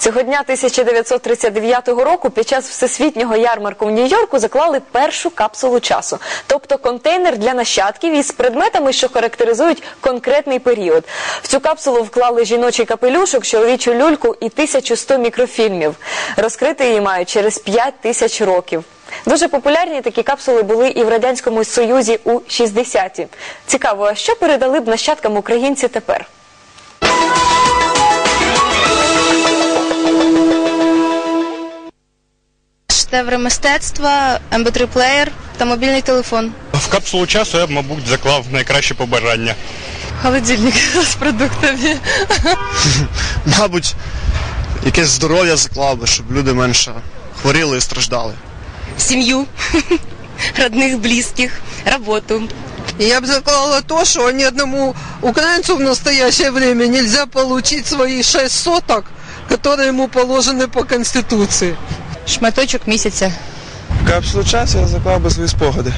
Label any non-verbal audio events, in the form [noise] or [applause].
Цього дня 1939 року під час всесвітнього ярмарку в Нью-Йорку заклали першу капсулу часу, тобто контейнер для нащадків із предметами, що характеризують конкретний період. В цю капсулу вклали жіночий капелюшок, чоловічу люльку і 1100 мікрофільмів. Розкрити її мають через 5 тисяч років. Дуже популярні такі капсули були і в радянському союзі у 60-ті. Цікаво, а що передали б нащадкам українці тепер? Шедеври мистецтва, mp3 плеєр та мобільний телефон. В капсулу часу я б, мабуть, заклав найкраще побажання. Холодильник [laughs] з продуктами. [laughs] Мабуть, якесь здоров'я заклав би, щоб люди менше хворіли і страждали. Сім'ю, [laughs] родних, близьких, роботу. И Я бы заклала то, что ни одному украинцу в настоящее время нельзя получить свои шесть соток, которые ему положены по Конституции. Шматочок місяця. Капсулу часу я заклав би свої спогади.